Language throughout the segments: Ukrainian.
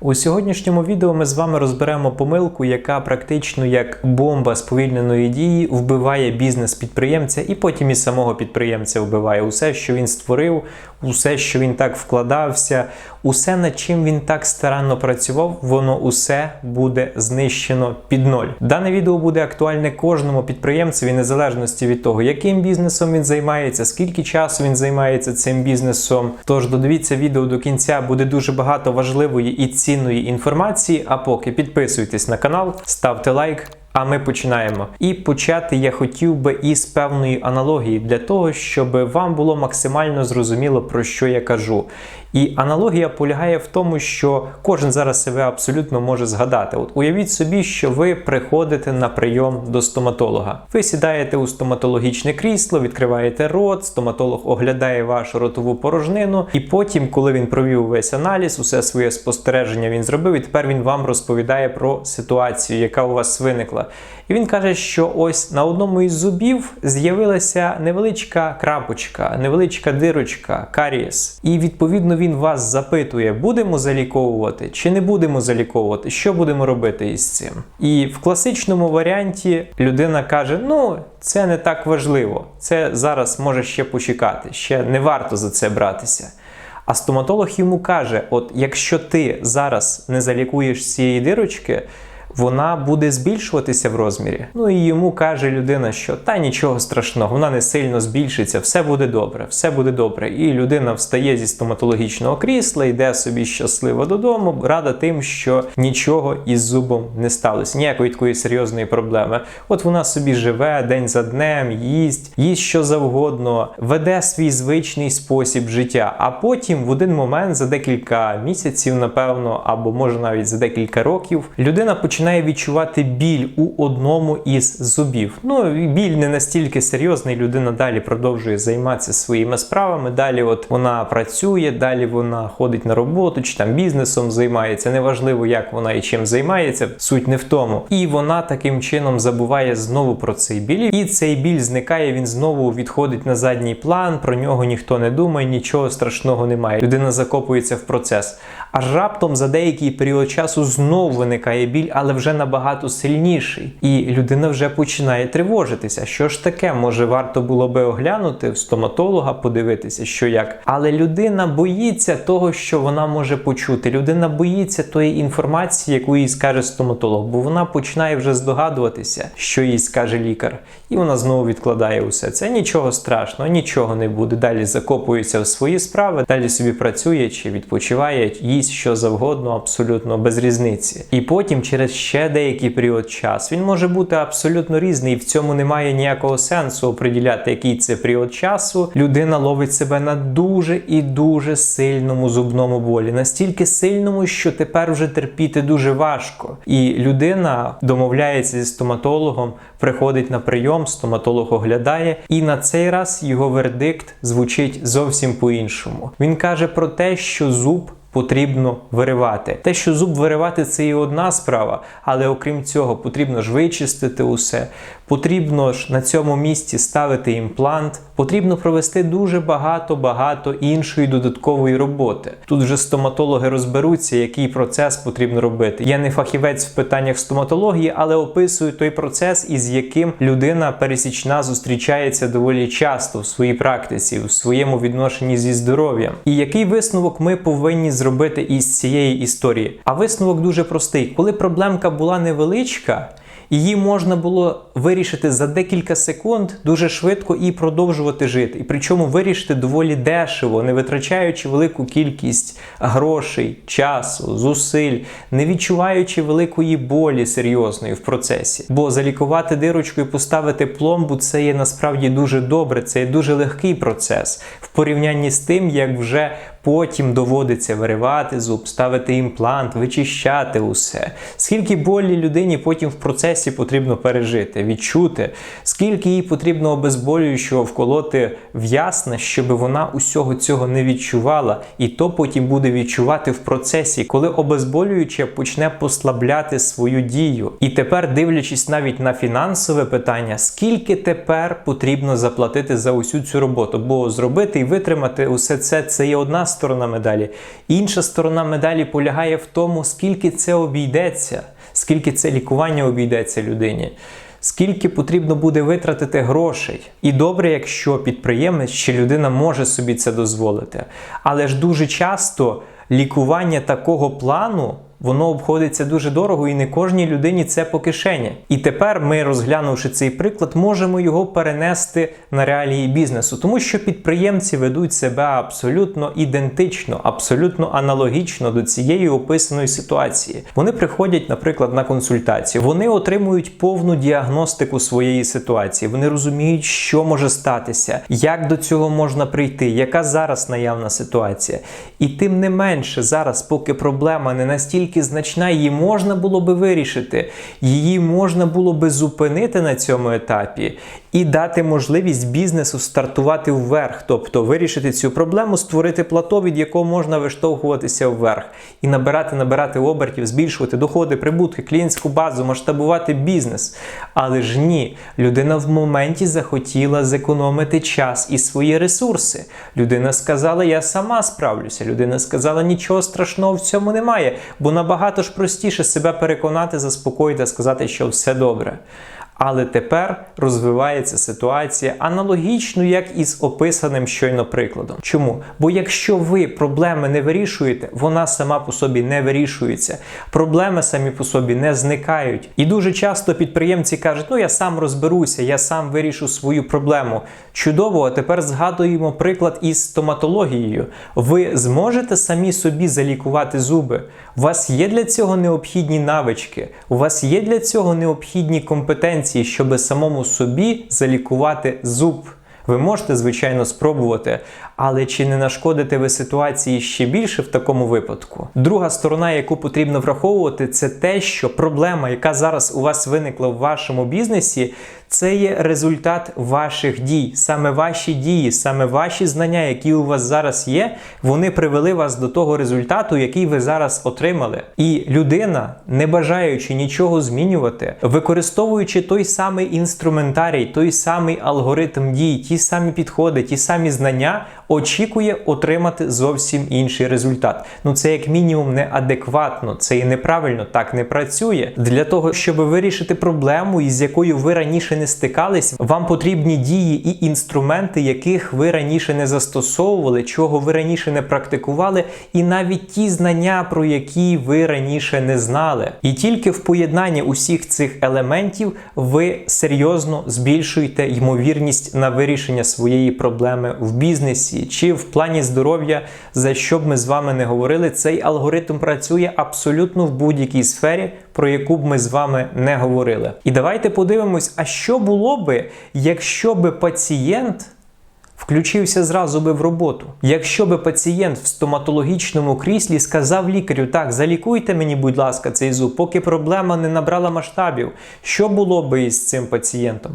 У сьогоднішньому відео ми з вами розберемо помилку, яка практично як бомба сповільненої дії вбиває бізнес підприємця і потім і самого підприємця вбиває. Усе, що він створив, усе, що він так вкладався, усе, над чим він так старанно працював, воно усе буде знищено під ноль. Дане відео буде актуальне кожному підприємцеві, незалежності від того, яким бізнесом він займається, скільки часу він займається цим бізнесом. Тож додивіться відео до кінця, буде дуже багато важливої і цінної інформації. А поки підписуйтесь на канал, ставте лайк. А ми починаємо. І почати я хотів би із певної аналогії для того, щоб вам було максимально зрозуміло, про що я кажу. І аналогія полягає в тому, що кожен зараз себе абсолютно може згадати. От уявіть собі, що ви приходите на прийом до стоматолога. Ви сідаєте у стоматологічне крісло, відкриваєте рот, стоматолог оглядає вашу ротову порожнину, і потім, коли він провів весь аналіз, усе своє спостереження він зробив, і тепер він вам розповідає про ситуацію, яка у вас виникла. І він каже, що ось на одному із зубів з'явилася невеличка крапочка, невеличка дирочка, карієс. І відповідно він вас запитує, будемо заліковувати чи не будемо заліковувати, що будемо робити із цим. І в класичному варіанті людина каже: ну, це не так важливо, це зараз може ще почекати, ще не варто за це братися. А стоматолог йому каже: от якщо ти зараз не залікуєш цієї дирочки, вона буде збільшуватися в розмірі. Ну і йому каже людина, що та нічого страшного, вона не сильно збільшиться, все буде добре, все буде добре. І людина встає зі стоматологічного крісла, йде собі щасливо додому, рада тим, що нічого із зубом не сталося, ніякої такої серйозної проблеми. От вона собі живе день за днем, їсть, їсть що завгодно, веде свій звичний спосіб життя. А потім в один момент за декілька місяців, напевно, або може навіть за декілька років, людина починає починає відчувати біль у одному із зубів. Ну, біль не настільки серйозний, людина далі продовжує займатися своїми справами. Далі, от вона працює, далі вона ходить на роботу чи там бізнесом займається. Неважливо, як вона і чим займається, суть не в тому. І вона таким чином забуває знову про цей біль. І цей біль зникає, він знову відходить на задній план, про нього ніхто не думає, нічого страшного немає. Людина закопується в процес. Аж раптом за деякий період часу знову виникає біль, але вже набагато сильніший. І людина вже починає тривожитися. Що ж таке? Може, варто було би оглянути в стоматолога, подивитися, що як. Але людина боїться того, що вона може почути. Людина боїться тої інформації, яку їй скаже стоматолог, бо вона починає вже здогадуватися, що їй скаже лікар. І вона знову відкладає усе. Це нічого страшного, нічого не буде. Далі закопується в свої справи, далі собі працює чи відпочиває, їсть що завгодно, абсолютно без різниці. І потім через ще деякий період часу. Він може бути абсолютно різний, і в цьому немає ніякого сенсу оприділяти, який це період часу. Людина ловить себе на дуже і дуже сильному зубному болі, настільки сильному, що тепер вже терпіти дуже важко. І людина домовляється зі стоматологом, приходить на прийом, стоматолог оглядає, і на цей раз його вердикт звучить зовсім по-іншому. Він каже про те, що зуб потрібно виривати. Те, що зуб виривати, це і одна справа, але окрім цього, потрібно ж вичистити усе, потрібно ж на цьому місці ставити імплант, потрібно провести дуже багато-багато іншої додаткової роботи. Тут вже стоматологи розберуться, який процес потрібно робити. Я не фахівець в питаннях стоматології, але описую той процес, із яким людина пересічна зустрічається доволі часто в своїй практиці, в своєму відношенні зі здоров'ям. І який висновок ми повинні зробити із цієї історії? А висновок дуже простий: коли проблемка була невеличка. Її можна було вирішити за декілька секунд дуже швидко і продовжувати жити. І причому вирішити доволі дешево, не витрачаючи велику кількість грошей, часу, зусиль, не відчуваючи великої болі серйозної в процесі. Бо залікувати дирочку і поставити пломбу це є насправді дуже добре, це є дуже легкий процес в порівнянні з тим, як вже Потім доводиться виривати зуб, ставити імплант, вичищати усе. Скільки болі людині потім в процесі потрібно пережити, відчути, скільки їй потрібно обезболюючого вколоти в ясне, щоб вона усього цього не відчувала, і то потім буде відчувати в процесі, коли обезболююче почне послабляти свою дію. І тепер, дивлячись навіть на фінансове питання, скільки тепер потрібно заплатити за усю цю роботу, бо зробити і витримати усе це це є одна сторона медалі. Інша сторона медалі полягає в тому, скільки це обійдеться, скільки це лікування обійдеться людині. Скільки потрібно буде витратити грошей. І добре, якщо підприємець чи людина може собі це дозволити. Але ж дуже часто лікування такого плану воно обходиться дуже дорого і не кожній людині це по кишені. І тепер ми, розглянувши цей приклад, можемо його перенести на реалії бізнесу, тому що підприємці ведуть себе абсолютно ідентично, абсолютно аналогічно до цієї описаної ситуації. Вони приходять, наприклад, на консультацію, вони отримують повну діагностику своєї ситуації. Вони розуміють, що може статися, як до цього можна прийти, яка зараз наявна ситуація. І тим не менше, зараз, поки проблема не настільки настільки значна, її можна було би вирішити, її можна було би зупинити на цьому етапі і дати можливість бізнесу стартувати вверх, тобто вирішити цю проблему, створити плато, від якого можна виштовхуватися вверх, і набирати, набирати обертів, збільшувати доходи, прибутки, клієнтську базу, масштабувати бізнес. Але ж ні, людина в моменті захотіла зекономити час і свої ресурси. Людина сказала, я сама справлюся. Людина сказала, нічого страшного в цьому немає, бо набагато ж простіше себе переконати, заспокоїти, сказати, що все добре. Але тепер розвивається ситуація аналогічно, як із описаним щойно прикладом. Чому? Бо якщо ви проблеми не вирішуєте, вона сама по собі не вирішується. Проблеми самі по собі не зникають. І дуже часто підприємці кажуть, ну я сам розберуся, я сам вирішу свою проблему. Чудово, а тепер згадуємо приклад із стоматологією. Ви зможете самі собі залікувати зуби. У вас є для цього необхідні навички, у вас є для цього необхідні компетенції, щоб самому собі залікувати зуб. Ви можете, звичайно, спробувати, але чи не нашкодите ви ситуації ще більше в такому випадку? Друга сторона, яку потрібно враховувати, це те, що проблема, яка зараз у вас виникла в вашому бізнесі, це є результат ваших дій. Саме ваші дії, саме ваші знання, які у вас зараз є, вони привели вас до того результату, який ви зараз отримали. І людина, не бажаючи нічого змінювати, використовуючи той самий інструментарій, той самий алгоритм дій, ті самі підходи, ті самі знання, очікує отримати зовсім інший результат. Ну це як мінімум неадекватно, це і неправильно, так не працює. Для того, щоб вирішити проблему, із якою ви раніше не стикались, вам потрібні дії і інструменти, яких ви раніше не застосовували, чого ви раніше не практикували, і навіть ті знання, про які ви раніше не знали. І тільки в поєднанні усіх цих елементів ви серйозно збільшуєте ймовірність на вирішення своєї проблеми в бізнесі чи в плані здоров'я, за що б ми з вами не говорили, цей алгоритм працює абсолютно в будь-якій сфері, про яку б ми з вами не говорили. І давайте подивимось, а що було би, якщо би пацієнт. Включився зразу би в роботу. Якщо би пацієнт в стоматологічному кріслі сказав лікарю, так, залікуйте мені, будь ласка, цей зуб, поки проблема не набрала масштабів, що було би із цим пацієнтом?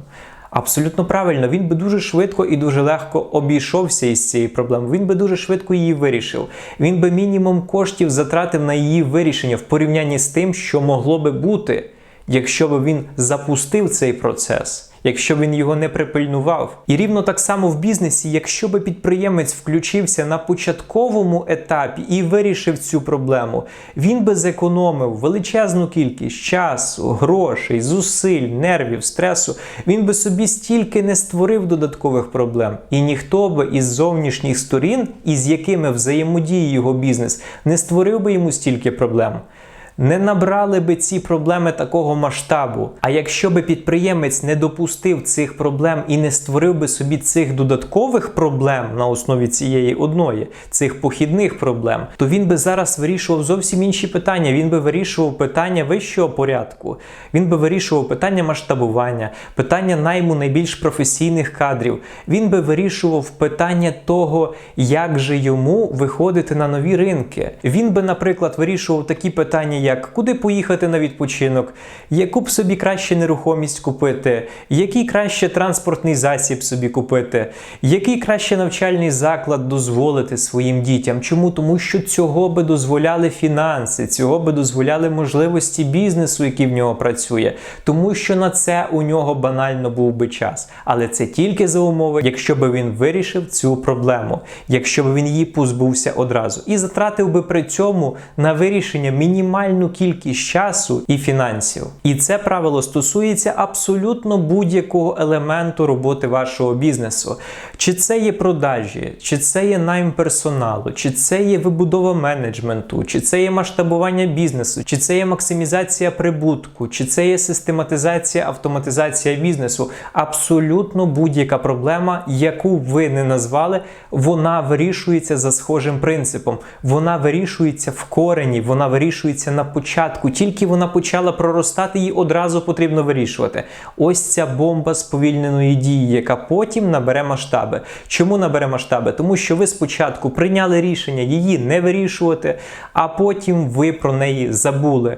Абсолютно правильно, він би дуже швидко і дуже легко обійшовся із цією проблемою. Він би дуже швидко її вирішив. Він би мінімум коштів затратив на її вирішення в порівнянні з тим, що могло би бути, якщо б він запустив цей процес якщо він його не припильнував. І рівно так само в бізнесі, якщо би підприємець включився на початковому етапі і вирішив цю проблему, він би зекономив величезну кількість часу, грошей, зусиль, нервів, стресу. Він би собі стільки не створив додаткових проблем. І ніхто би із зовнішніх сторін, із якими взаємодіє його бізнес, не створив би йому стільки проблем не набрали би ці проблеми такого масштабу. А якщо би підприємець не допустив цих проблем і не створив би собі цих додаткових проблем на основі цієї одної, цих похідних проблем, то він би зараз вирішував зовсім інші питання. Він би вирішував питання вищого порядку, він би вирішував питання масштабування, питання найму найбільш професійних кадрів. Він би вирішував питання того, як же йому виходити на нові ринки. Він би, наприклад, вирішував такі питання, як як, куди поїхати на відпочинок, яку б собі краще нерухомість купити, який краще транспортний засіб собі купити, який краще навчальний заклад дозволити своїм дітям. Чому? Тому що цього би дозволяли фінанси, цього би дозволяли можливості бізнесу, який в нього працює, тому що на це у нього банально був би час. Але це тільки за умови, якщо би він вирішив цю проблему, якщо б він її позбувся одразу і затратив би при цьому на вирішення мінімальну кількість часу і фінансів. І це правило стосується абсолютно будь-якого елементу роботи вашого бізнесу. Чи це є продажі, чи це є найм персоналу, чи це є вибудова менеджменту, чи це є масштабування бізнесу, чи це є максимізація прибутку, чи це є систематизація, автоматизація бізнесу. Абсолютно будь-яка проблема, яку ви не назвали, вона вирішується за схожим принципом. Вона вирішується в корені, вона вирішується на початку. Тільки вона почала проростати, її одразу потрібно вирішувати. Ось ця бомба сповільненої дії, яка потім набере масштаби. Чому набере масштаби? Тому що ви спочатку прийняли рішення її не вирішувати, а потім ви про неї забули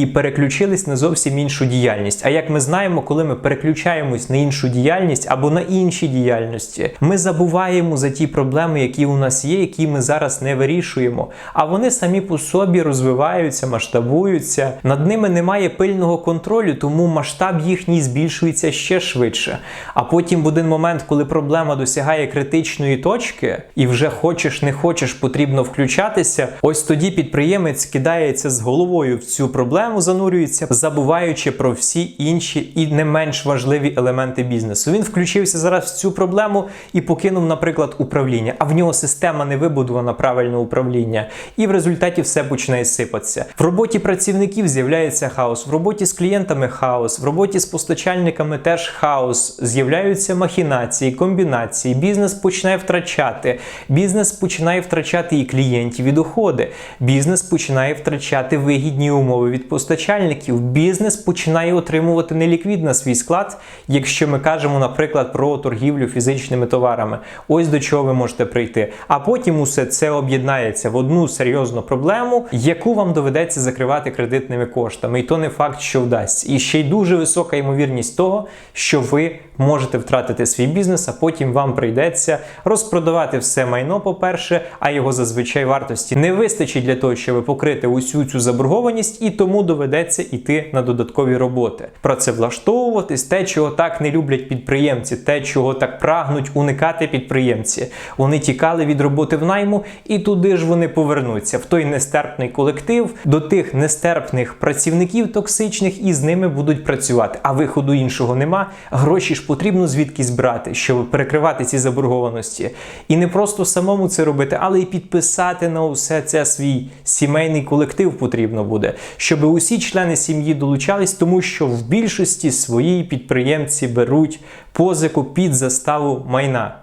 і переключились на зовсім іншу діяльність. А як ми знаємо, коли ми переключаємось на іншу діяльність або на інші діяльності, ми забуваємо за ті проблеми, які у нас є, які ми зараз не вирішуємо. А вони самі по собі розвиваються, масштабуються. Над ними немає пильного контролю, тому масштаб їхній збільшується ще швидше. А потім в один момент, коли проблема досягає критичної точки, і вже хочеш, не хочеш, потрібно включатися. Ось тоді підприємець кидається з головою в цю проблему, занурюється, забуваючи про всі інші і не менш важливі елементи бізнесу. Він включився зараз в цю проблему і покинув, наприклад, управління. А в нього система не вибудована правильне управління, і в результаті все починає сипатися. В роботі працівників з'являється хаос, в роботі з клієнтами хаос, в роботі з постачальниками теж хаос. З'являються махінації, комбінації. Бізнес починає втрачати. Бізнес починає втрачати і клієнтів, і доходи. Бізнес починає втрачати вигідні умови від постачальників. Бізнес починає отримувати неліквід на свій склад, якщо ми кажемо, наприклад, про торгівлю фізичними товарами. Ось до чого ви можете прийти. А потім усе це об'єднається в одну серйозну проблему, яку вам доведеться закривати кредитними коштами. І то не факт, що вдасться. І ще й дуже висока ймовірність того, що ви можете втратити свій бізнес, а потім вам прийдеться розпродавати все майно, по-перше, а його зазвичай вартості не вистачить для того, щоб покрити усю цю заборгованість, і тому доведеться йти на додаткові роботи. Працевлаштовуватись, те, чого так не люблять підприємці, те, чого так прагнуть уникати підприємці. Вони тікали від роботи в найму, і туди ж вони повернуться в той нестерпний колектив, до тих нестерпних працівників токсичних, і з ними будуть працювати. А виходу іншого нема. Гроші ж потрібно звідкись брати, щоб перекривати ці заборгованості. І не просто самому це робити, але й підписати на усе це свій сімейний колектив потрібно буде, щоб усі члени сім'ї долучались, тому що в більшості своїй підприємці беруть позику під заставу майна.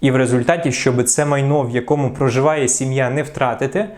І в результаті, щоб це майно, в якому проживає сім'я, не втратити.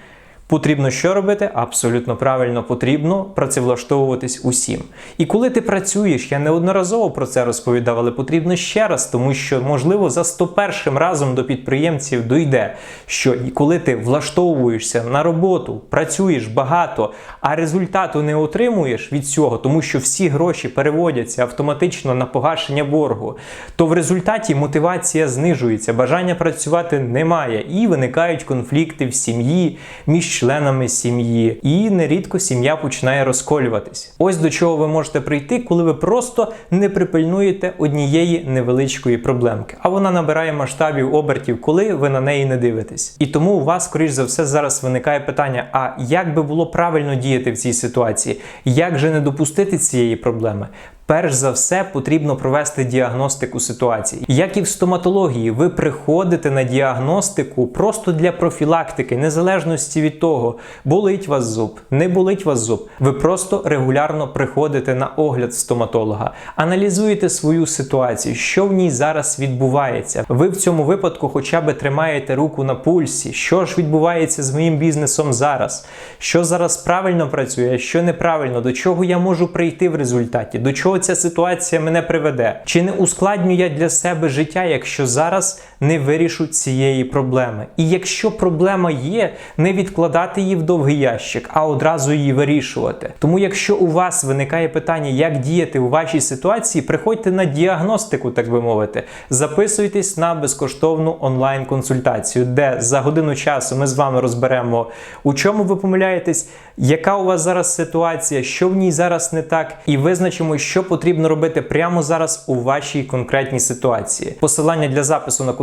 Потрібно що робити? Абсолютно правильно потрібно працевлаштовуватись усім. І коли ти працюєш, я неодноразово про це розповідав, але потрібно ще раз, тому що, можливо, за 101 разом до підприємців дойде, що коли ти влаштовуєшся на роботу, працюєш багато, а результату не отримуєш від цього, тому що всі гроші переводяться автоматично на погашення боргу, то в результаті мотивація знижується, бажання працювати немає, і виникають конфлікти в сім'ї між членами сім'ї, і нерідко сім'я починає розколюватись. Ось до чого ви можете прийти, коли ви просто не припильнуєте однієї невеличкої проблемки, а вона набирає масштабів обертів, коли ви на неї не дивитесь. І тому у вас, скоріш за все, зараз виникає питання: а як би було правильно діяти в цій ситуації? Як же не допустити цієї проблеми? Перш за все потрібно провести діагностику ситуації. Як і в стоматології, ви приходите на діагностику просто для профілактики, незалежності від того, болить вас зуб, не болить вас зуб. Ви просто регулярно приходите на огляд стоматолога, аналізуєте свою ситуацію, що в ній зараз відбувається. Ви в цьому випадку хоча б тримаєте руку на пульсі, що ж відбувається з моїм бізнесом зараз, що зараз правильно працює, що неправильно, до чого я можу прийти в результаті, до чого ця ситуація мене приведе? Чи не ускладнюю я для себе життя, якщо зараз не вирішу цієї проблеми. І якщо проблема є, не відкладати її в довгий ящик, а одразу її вирішувати. Тому, якщо у вас виникає питання, як діяти у вашій ситуації, приходьте на діагностику, так би мовити. Записуйтесь на безкоштовну онлайн-консультацію, де за годину часу ми з вами розберемо, у чому ви помиляєтесь, яка у вас зараз ситуація, що в ній зараз не так, і визначимо, що потрібно робити прямо зараз у вашій конкретній ситуації. Посилання для запису на